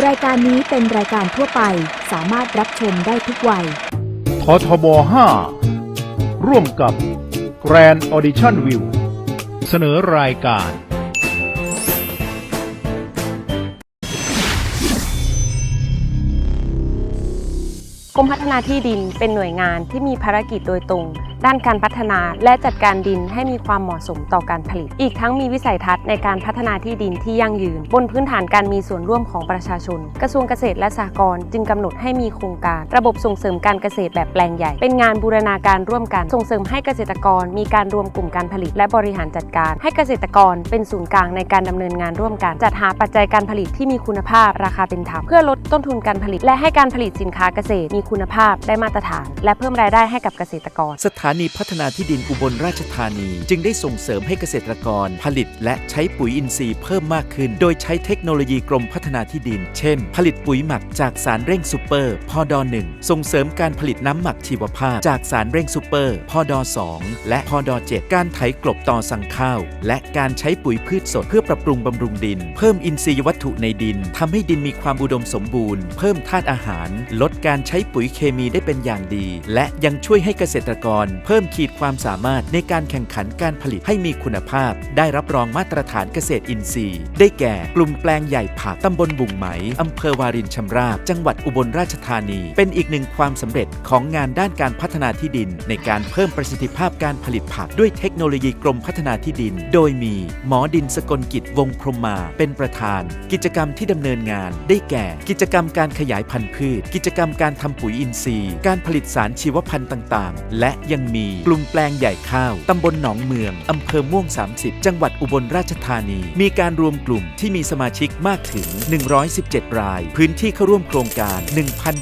รายการนี้เป็นรายการทั่วไปสามารถรับชมได้ทุกวัย ททบ 5 ร่วมกับ Grand Audition View เสนอรายการ กรมพัฒนาที่ดินเป็นหน่วยงานที่มีภารกิจโดยตรง ด้านการพัฒนาและจัดการดินให้มีความเหมาะสมต่อการผลิต อีกทั้งมีวิสัยทัศน์ในการพัฒนาที่ดินที่ยั่งยืน บนพื้นฐานการมีส่วนร่วมของประชาชน กระทรวงเกษตรและสหกรณ์จึงกำหนดให้มีโครงการ ระบบส่งเสริมการเกษตรแบบแปลงใหญ่ เป็นงานบูรณาการร่วมกันส่งเสริมให้เกษตรกร มีการรวมกลุ่มการผลิต และบริหารจัดการ ให้เกษตรกรเป็นศูนย์กลางในการดำเนินงานร่วมกันจัดหาปัจจัยการผลิตที่มีคุณภาพราคาเป็นธรรมเพื่อลดต้นทุนการผลิต และให้การผลิตสินค้าเกษตรมีคุณภาพได้มาตรฐาน และเพิ่มรายได้ให้กับเกษตรกรสถานนีพัฒนาที่ดินอุบลราชธานี จึงได้ส่งเสริมให้เกษตรกร ผลิตและใช้ปุ๋ยอินทรีย์เพิ่มมากขึ้น โดยใช้เทคโนโลยีกรมพัฒนาที่ดิน เช่น ผลิตปุ๋ยหมักจากสารเร่งซูเปอร์พอดอ1ส่งเสริมการผลิตน้ำหมักชีวภาพ จากสารเร่งซูเปอร์พอดอ2และพอดอ7การไถกลบต่อสั่งข้าว และการใช้ปุ๋ยพืชสดเพื่อปรับปรุงบำรุงดิน เพิ่มอินทรีย์วัตถุในดินทำให้ดินมีความอุดมสมบูรณ์ เพิ่มธาตุอาหาร ลดการใช้ปุ๋ยเคมีได้เป็นอย่างดี และยังช่วยให้เกษตรกรเพิ่มขีดความสามารถในการแข่งขันการผลิตให้มีคุณภาพ ได้รับรองมาตรฐานเกษตรอินทรีย์ ได้แก่กลุ่มแปลงใหญ่ผักตำบลบุงไหมอำเภอวารินชำราบ จังหวัดอุบลราชธานี เป็นอีกหนึ่งความสำเร็จของงานด้านการพัฒนาที่ดิน ในการเพิ่มประสิทธิภาพการผลิตผักด้วยเทคโนโลยีกรมพัฒนาที่ดิน โดยมี หมอดินสกลกิจวงพรมมา เป็นประธาน กิจกรรมที่ดำเนินงาน ได้แก่ กิจกรรมการขยายพันธุ์พืช กิจกรรมการทำปุ๋ยอินทรีย์ การผลิตสารชีวพันธุ์ต่าง ๆ และยังมี กลุ่มแปลงใหญ่ข้าว ตำบลหนองเมือง อำเภอม่วง 30 จังหวัดอุบลราชธานี มีการรวมกลุ่มที่มีสมาชิกมากถึง 117 ราย พื้นที่เข้าร่วมโครงการ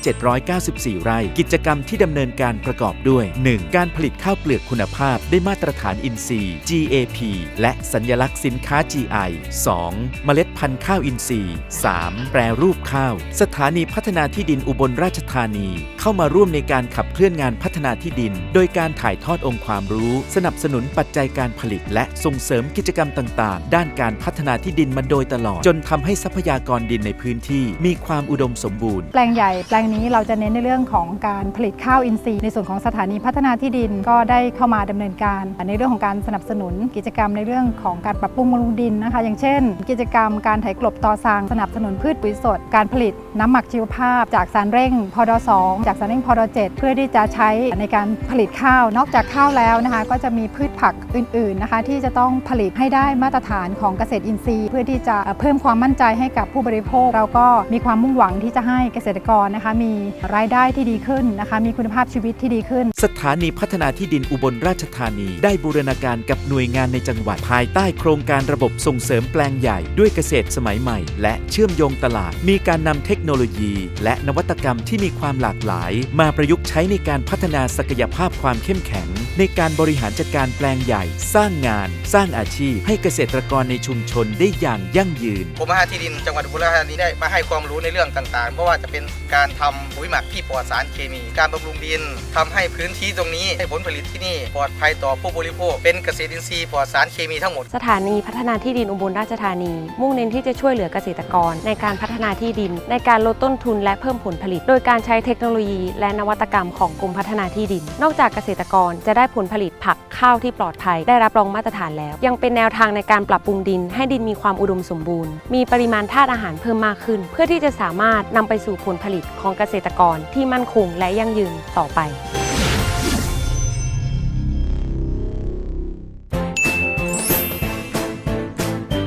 1,794 ไร่ กิจกรรมที่ดำเนินการประกอบด้วย 1. การผลิตข้าวเปลือกคุณภาพได้มาตรฐานอินทรีย์ GAP และสัญลักษณ์สินค้า GI 2. เมล็ดพันธุ์ข้าวอินทรีย์ 3. แปรรูปข้าว สถานีพัฒนาที่ดินอุบลราชธานี เข้ามาร่วมในการขับเคลื่อนงานพัฒนาที่ดิน โดยการถ่ายทอดองค์ความรู้ สนับสนุนปัจจัยการผลิต และส่งเสริมกิจกรรมต่าง ๆ ด้านการพัฒนาที่ดินมาโดยตลอด จนทำให้ทรัพยากรดินในพื้นที่ มีความอุดมสมบูรณ์ แปลงใหญ่แปลงนี้เราจะเน้นในเรื่องของการผลิตข้าวอินทรีย์ในส่วนของสถานีพัฒนาที่ดินก็ได้เข้ามาดำเนินการ ในเรื่องของการสนับสนุนกิจกรรมในเรื่องของการปรับปรุงบำรุงดินนะคะ อย่างเช่น กิจกรรมการไถกลบตอซางสนับสนุนพืชปุ๋ยสด การผลิตน้ำหมักชีวภาพ จากสารเร่งพอด2จากสารเร่งพอด7เพื่อที่จะใช้ในการผลิตข้าวนอกจากข้าวแล้วนะคะ ก็จะมีพืชผักอื่นๆนะคะ ที่จะต้องผลิตให้ได้มาตรฐานของเกษตรอินทรีย์ เพื่อที่จะเพิ่มความมั่นใจให้กับผู้บริโภค เราก็มีความมุ่งหวังที่จะให้เกษตรกรนะคะ มีรายได้ที่ดีขึ้นนะคะ มีคุณภาพชีวิตที่ดีขึ้น สถานีพัฒนาที่ดินอุบลราชธานี ได้บูรณาการกับหน่วยงานในจังหวัดภายใต้โครงการระบบส่งเสริมแปลงใหญ่ด้วยเกษตรสมัยใหม่ และเชื่อมโยงตลาด มีการนำเทคโนโลยี และนวัตกรรมที่มีความหลากหลาย มาประยุกต์ใช้ในการพัฒนาศักยภาพความเข้มแข็ง ในการบริหารจัดการแปลงใหญ่ สร้างงาน สร้างอาชีพ ให้เกษตรกรในชุมชนได้อย่างยั่งยืนกรมพัฒนาที่ดินจังหวัดอุบลราชธานีได้มาให้ความรู้ในเรื่องต่างๆไม่ว่าจะเป็นการทำปุ๋ยหมักที่ปลอดสารเคมี การบำรุงดินทำให้พื้นที่ตรงนี้ให้ผลผลิตที่นี่ปลอดภัยต่อผู้บริโภค เป็นเกษตรอินทรีย์ปลอดสารเคมีทั้งหมด สถานีพัฒนาที่ดินอุบลราชธานี มุ่งเน้นที่จะช่วยเหลือเกษตรกร ในการพัฒนาที่ดิน ในการลดต้นทุนและเพิ่มผลผลิต โดยการใช้เทคโนโลยี และนวัตกรรมของกรมพัฒนาที่ดิน นอกจากเกษตรกร จะได้ผลผลิตผักข้าวที่ปลอดภัย ได้รับรองมาตรฐานแล้ว ยังเป็นแนวทางในการปรับปรุงดิน ให้ดินมีความอุดมสมบูรณ์ มีปริมาณธาตุอาหารเพิ่มมากขึ้น เพื่อที่จะสามารถนำไปสู่ผลผลิตของเกษตรกรที่มั่นคงและยั่งยืนต่อไป